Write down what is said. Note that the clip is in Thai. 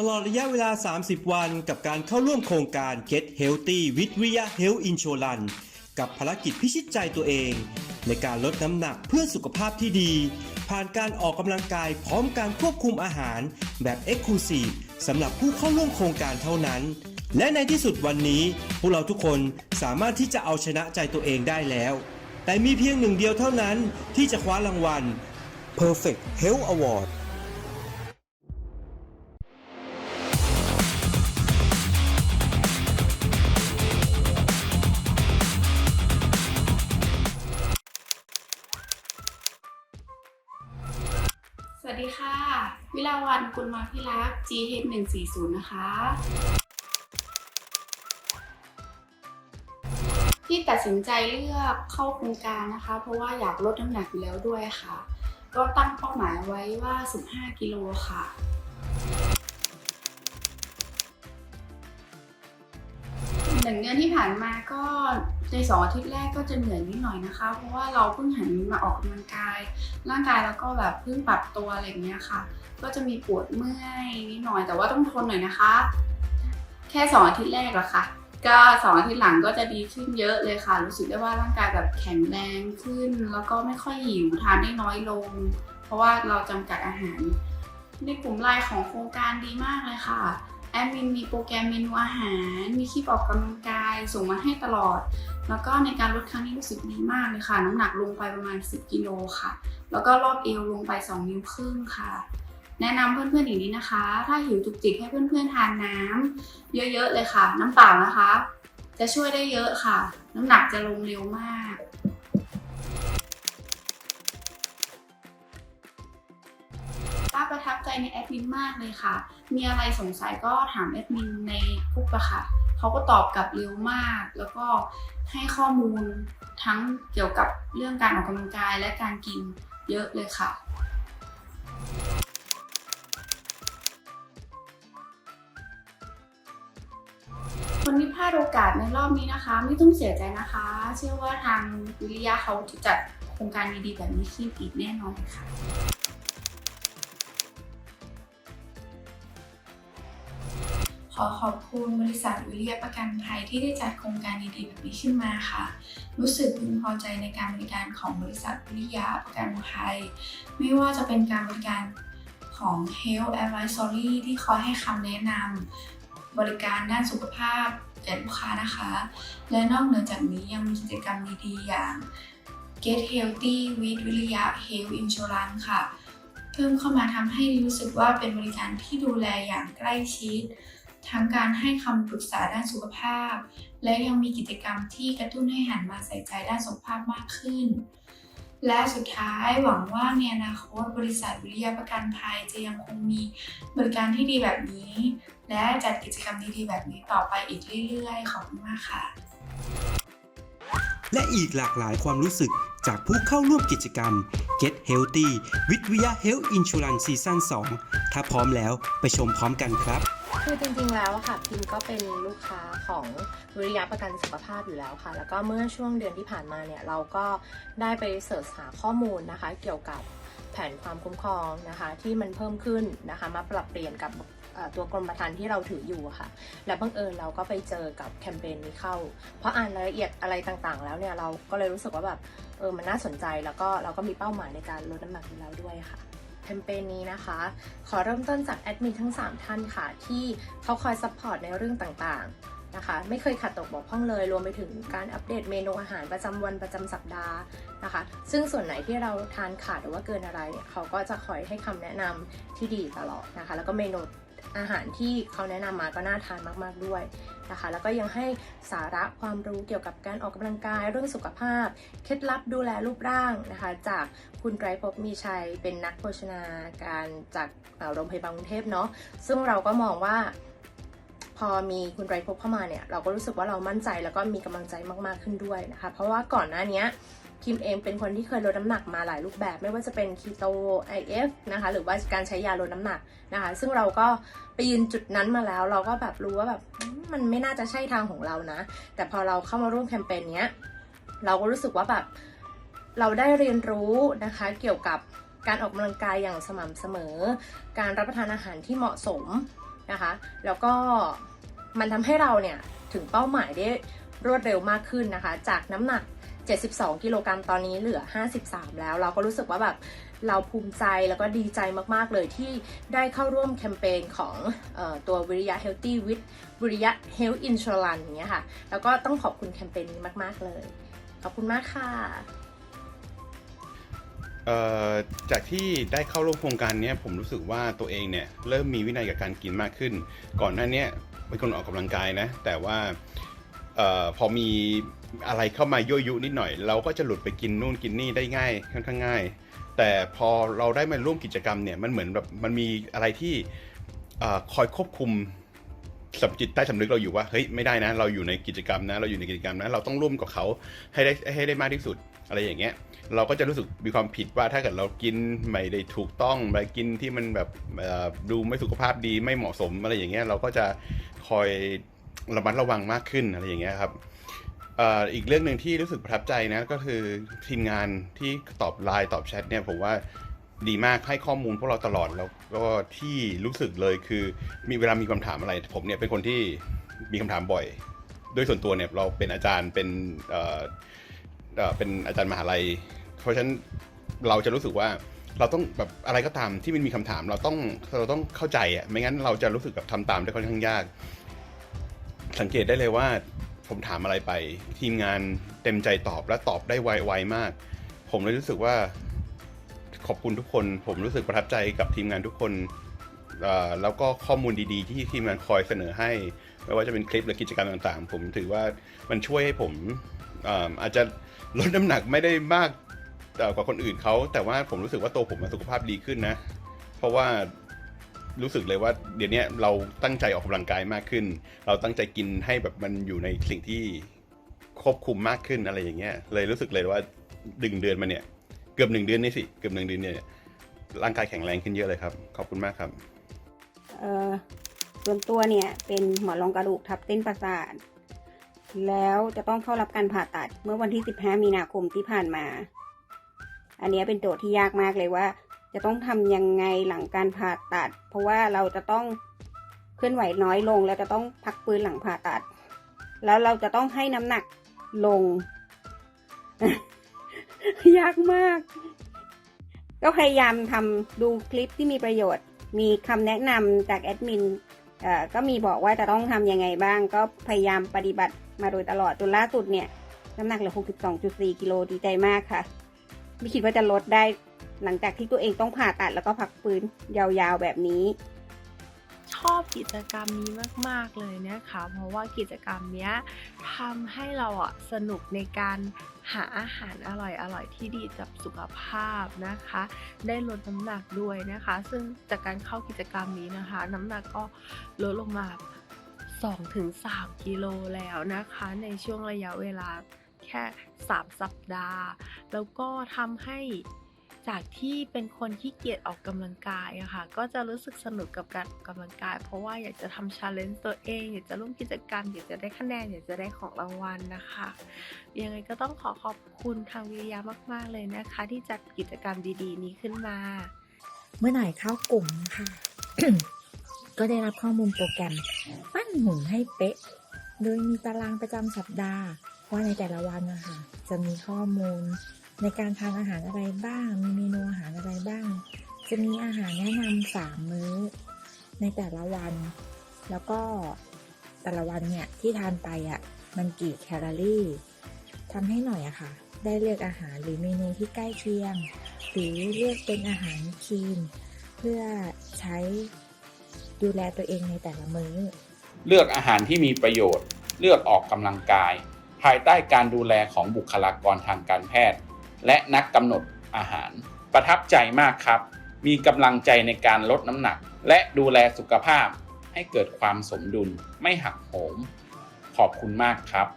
ตลอดระยะเวลา 30 วันกับการเข้าร่วมโครงการ Get Healthy with Via Health Insurance กับภารกิจพิชิตใจตัวเอง ในการลดน้ำหนักเพื่อสุขภาพที่ดี ผ่านการออกกำลังกายพร้อมการควบคุมอาหารแบบ Exclusive สำหรับผู้เข้าร่วมโครงการเท่านั้น และในที่สุดวันนี้ พวกเราทุกคนสามารถที่จะเอาชนะใจตัวเองได้แล้ว แต่มีเพียงหนึ่งเดียวเท่านั้นที่จะคว้ารางวัล Perfect Health Award ลาวันกุลมาพิรัก GH 140 นะคะ ที่ตัดสินใจเลือกเข้าโครงการนะคะ เพราะว่าอยากลดน้ำหนักอยู่แล้วด้วยค่ะ ก็ตั้งเป้าหมายไว้ว่า 15 กิโลค่ะหนึ่งเดือนที่ผ่านมาก็ในสองอาทิตย์แรกก็จะเหนื่อยนิดหน่อยนะคะ เพราะว่าเราเพิ่งหันมาออกกำลังกาย ร่างกายเราก็แบบเพิ่งปรับตัวอะไรอย่างเงี้ยค่ะ ก็จะมีปวดเมื่อยนิดหน่อยแต่ว่าต้องทนหน่อยนะคะ แค่สองอาทิตย์แรกอะค่ะ ก็สองอาทิตย์หลังก็จะดีขึ้นเยอะเลยค่ะ รู้สึกได้ว่าร่างกายแบบแข็งแรงขึ้น แล้วก็ไม่ค่อยหิวทานได้น้อยลง เพราะว่าเราจำกัดอาหาร ในกลุ่มไลน์ของโครงการดีมากเลยค่ะแอดมินมีโปรแกรมเมนูอาหาร มีคลิปออกกำลังกายส่งมาให้ตลอด แล้วก็ในการลดครั้งนี้รู้สึกดีมากเลยค่ะ น้ำหนักลงไปประมาณ 10 กิโลค่ะ แล้วก็รอบเอวลงไป 2 นิ้วครึ่งค่ะ แนะนำเพื่อนๆอย่างนี้นะคะ ถ้าหิวจุกจิกให้เพื่อนๆทานน้ำเยอะๆเลยค่ะ น้ำเปล่านะคะ จะช่วยได้เยอะค่ะ น้ำหนักจะลงเร็วมากป้าประทับใจในแอดมินมากเลยค่ะ มีอะไรสงสัยก็ถามแอดมินในกลุ่มอะค่ะเขาก็ตอบกลับเร็วมาก แล้วก็ให้ข้อมูลทั้งเกี่ยวกับเรื่องการออกกำลังกายและการกินเยอะเลยค่ะ คนที่พลาดโอกาสในรอบนี้นะคะ ไม่ต้องเสียใจนะคะ เชื่อว่าทางวิริยะเขาจะจัดโครงการดีๆแบบนี้ขึ้นอีกแน่นอนค่ะขอขอบคุณบริษัทวิริยะประกันภัยที่ได้จัดโครงการดีๆแบบนี้ขึ้นมาค่ะ รู้สึกพึงพอใจในการบริการของบริษัทวิริยะประกันภัย ไม่ว่าจะเป็นการบริการของ Health Advisory ที่คอยให้คำแนะนำ บริการด้านสุขภาพแก่ลูกค้านะคะ และนอกเหนือจากนี้ยังมีกิจกรรมดีๆ อย่าง Get Healthy with วิริยะ Health Insurance ค่ะ เพิ่มเข้ามาทำให้รู้สึกว่าเป็นบริการที่ดูแลอย่างใกล้ชิด ทั้งการให้คำปรึกษาด้านสุขภาพ และยังมีกิจกรรมที่กระตุ้นให้หันมาใส่ใจด้านสุขภาพมากขึ้น และสุดท้ายหวังว่าในอนาคตบริษัทวิทยาประกันภัยจะยังคงมีบริการที่ดีแบบนี้ และจัดกิจกรรมดีๆแบบนี้ต่อไปอีกเรื่อยๆ ขอบคุณมากค่ะ และอีกหลากหลายความรู้สึกจากผู้เข้าร่วมกิจกรรม Get Healthy with Via Health Insurance Season 2 ถ้าพร้อมแล้วไปชมพร้อมกันครับ คือจริงๆแล้วค่ะพิมก็เป็นลูกค้าของวิริยะประกันสุขภาพอยู่แล้วค่ะ แล้วก็เมื่อช่วงเดือนที่ผ่านมาเนี่ยเราก็ได้ไปเสิร์ชหาข้อมูลนะคะ เกี่ยวกับแผนความคุ้มครองนะคะ ที่มันเพิ่มขึ้นนะคะ มาปรับเปลี่ยนกับ ตัวกรมธรรม์ที่เราถืออยู่ค่ะ และบังเอิญเราก็ไปเจอกับแคมเปญนี้เข้า เพราะอ่านรายละเอียดอะไรต่างๆ แล้วเนี่ยเราก็เลยรู้สึกว่าแบบเออมันน่าสนใจแล้วก็เราก็มีเป้าหมายในการลดน้ำหนักอยู่แล้วด้วยค่ะแคมเปญนี้นะคะ ขอเริ่มต้นจากแอดมินทั้ง 3 ท่านค่ะ ที่เขาคอยซัพพอร์ตในเรื่องต่างๆนะคะ ไม่เคยขัดตกบกพร่องเลย รวมไปถึงการอัปเดตเมนูอาหารประจำวันประจำสัปดาห์นะคะ ซึ่งส่วนไหนที่เราทานขาดหรือว่าเกินอะไรเนี่ยเขาก็จะคอยให้คำแนะนำที่ดีตลอดนะคะ แล้วก็เมนู อาหารที่เขาแนะนำมาก็น่าทานมาก ๆ ด้วยนะคะ แล้วก็ยังให้สาระความรู้เกี่ยวกับการออกกำลังกาย เรื่องสุขภาพ เคล็ดลับดูแลรูปร่างนะคะ จากคุณไตรภพมีชัยเป็นนักโภชนาการจากโรงพยาบาลกรุงเทพเนาะ ซึ่งเราก็มองว่าพอมีคุณไตรภพเข้ามาเนี่ย เราก็รู้สึกว่าเรามั่นใจแล้วก็มีกำลังใจมาก ๆ ขึ้นด้วยนะคะ เพราะว่าก่อนหน้านี้ คิมเองเป็นคนที่เคยลดน้ำหนักมาหลายรูปแบบ ไม่ว่าจะเป็นคีโต IF นะคะหรือว่าการใช้ยาลดน้ำหนักนะคะ ซึ่งเราก็ไปยืนจุดนั้นมาแล้ว เราก็แบบรู้ว่าแบบมมันไม่น่าจะใช่ทางของเรานะ แต่พอเราเข้ามาร่วมแคมเปญเนี้ยเราก็รู้สึกว่าแบบเราได้เรียนรู้นะคะเกี่ยวกับการออกกำลังกายอย่างสม่ำเสมอ การรับประทานอาหารที่เหมาะสมนะคะ แล้วก็มันทำให้เราเนี่ยถึงเป้าหมายได้รวดเร็วมากขึ้นนะคะ จากน้ำหนัก 72 กิโลกรัมตอนนี้เหลือ 53 แล้ว เราก็รู้สึกว่าแบบเราภูมิใจแล้วก็ดีใจมากๆเลยที่ได้เข้าร่วมแคมเปญของออตัววิริยะ Healthy with วิริยะ Health Insurance อย่างเงี้ยค่ะ แล้วก็ต้องขอบคุณแคมเปญนี้มาก ๆ เลย ขอบคุณมากค่ะจากที่ได้เข้าร่วมโครงการนี้ผมรู้สึกว่าตัวเองเนี่ยเริ่มมีวินัยกับการกินมากขึ้น ก่อนหน้านี้เป็นคนออกกำลังกายนะ แต่ว่า พอมีอะไรเข้ามายั่วยุนิดหน่อย เราก็จะหลุดไปกินนู่นกินนี่ได้ง่ายค่อนข้างง่าย แต่พอเราได้มาร่วมกิจกรรมเนี่ยมันเหมือนแบบมันมีอะไรที่คอยควบคุมสำจิตใต้สำนึกเราอยู่ว่าเฮ้ยไม่ได้นะ เราอยู่ในกิจกรรมนะ เราอยู่ในกิจกรรมนะ เราต้องร่วมกับเขาให้ได้ให้ได้มากที่สุดอะไรอย่างเงี้ย เราก็จะรู้สึกมีความผิดว่าถ้าเกิดเรากินไม่ได้ถูกต้องไปกินที่มันแบบดูไม่สุขภาพดีไม่เหมาะสมอะไรอย่างเงี้ยเราก็จะคอย ระมัดระวังมากขึ้นอะไรอย่างเงี้ยครับอีกเรื่องหนึ่งที่รู้สึกประทับใจนะก็คือทีมงานที่ตอบไลน์ตอบแชทเนี่ยผมว่าดีมากให้ข้อมูลพวกเราตลอดแล้วก็ที่รู้สึกเลยคือมีเวลามีคำถามอะไร ผมเนี่ยเป็นคนที่มีคำถามบ่อยโดยส่วนตัวเนี่ยเราเป็นอาจารย์เป็นเอ่อเป็นอาจารย์มหาลัย เพราะฉะนั้นเราจะรู้สึกว่าเราต้องแบบอะไรก็ตามที่มันมีคำถาม เราต้องเราต้องเข้าใจอะไม่งั้นเราจะรู้สึกแบบทำตามได้ค่อนข้างยาก สังเกตได้เลยว่า ผมถามอะไรไป ทีมงานเต็มใจตอบและตอบได้ไวๆมาก ผมเลยรู้สึกว่าขอบคุณทุกคน ผมรู้สึกประทับใจกับทีมงานทุกคนแล้วก็ข้อมูลดีๆ ที่ทีมงานคอยเสนอให้ ไม่ว่าจะเป็นคลิปหรือกิจกรรมต่างๆ ผมถือว่ามันช่วยให้ผมอาจจะลดน้ำหนักไม่ได้มากกว่าคนอื่นเขาแต่ว่าผมรู้สึกว่าตัวผมสุขภาพดีขึ้นนะ เพราะว่า รู้สึกเลยว่าเดี๋ยวนี้เราตั้งใจออกกำลังกายมากขึ้น เราตั้งใจกินให้แบบมันอยู่ในสิ่งที่ควบคุมมากขึ้นอะไรอย่างเงี้ย เลยรู้สึกเลยว่าดึงเดือนมาเนี่ย เกือบหนึ่งเดือนนี่สิเกือบหนึ่งเดือนเนี่ยร่างกายแข็งแรงขึ้นเยอะเลยครับ ขอบคุณมากครับเออส่วนตัวเนี่ยเป็นหมอนรองกระดูกทับเส้นประสาทแล้วจะต้องเข้ารับการผ่าตัดเมื่อวันที่ 15 มีนาคมที่ผ่านมา อันนี้เป็นโจทย์ที่ยากมากเลยว่า จะต้องทำยังไงหลังการผ่าตัด เพราะว่าเราจะต้องเคลื่อนไหวน้อยลง แล้วจะต้องพักฟื้นหลังผ่าตัด แล้วเราจะต้องให้น้ำหนักลง ยากมาก ก็พยายามทำดูคลิปที่มีประโยชน์ มีคำแนะนำจากแอดมินก็มีบอกว่าจะต้องทำยังไงบ้าง ก็พยายามปฏิบัติมาโดยตลอดจนล่าสุดเนี่ย น้ำหนักเหลือ 62.4 กิโลดีใจมากค่ะ ไม่คิดว่าจะลดได้ หลังจากที่ตัวเองต้องผ่าตัดแล้วก็พักฟื้นยาวๆแบบนี้ ชอบกิจกรรมนี้มากๆเลยนะคะ เพราะว่ากิจกรรมเนี้ยทำให้เราอะสนุกในการหาอาหารอร่อยๆที่ดีกับสุขภาพนะคะ ได้ลดน้ำหนักด้วยนะคะ ซึ่งจากการเข้ากิจกรรมนี้นะคะ น้ำหนักก็ลดลงมา2-3กิโลแล้วนะคะ ในช่วงระยะเวลาแค่ 3 สัปดาห์ แล้วก็ทำให้ จากที่เป็นคนขี้เกียจออกกำลังกายอะค่ะ ก็จะรู้สึกสนุกกับการออกกำลังกาย เพราะว่าอยากจะทำชาเลนจ์ตัวเอง อยากจะร่วมกิจกรรม อยากจะได้คะแนน อยากจะได้ของรางวัลนะคะ ยังไงก็ต้องขอขอบคุณทางวิริยามาก ๆ เลยนะคะ ที่จัดกิจกรรมดี ๆ นี้ขึ้นมา เมื่อไหร่เข้ากลุ่มนะคะก็ได้รับข้อมูลโปรแกรม ปั้นหุ่นให้เป๊ะ โดยมีตารางประจำสัปดาห์ว่าในแต่ละวันนะคะจะมีข้อมูล ในการทานอาหารอะไรบ้าง มีเมนูอาหารอะไรบ้าง จะมีอาหารแนะนำสามมื้อ ในแต่ละวัน แล้วก็แต่ละวันเนี่ยที่ทานไปอะ่ะมันกี่แคลอรี่ทำให้หน่อยอะค่ะ ได้เลือกอาหารหรือเมนูที่ใกล้เคียง หรือเลือกเป็นอาหารคลีนเพื่อใช้ดูแลตัวเองในแต่ละมื้อ เลือกอาหารที่มีประโยชน์ เลือกออกกำลังกาย ภายใต้การดูแลของบุคลากรทางการแพทย์ และนักกำหนดอาหาร ประทับใจมากครับ มีกำลังใจในการลดน้ำหนัก และดูแลสุขภาพให้เกิดความสมดุลไม่หักโหม ขอบคุณมากครับ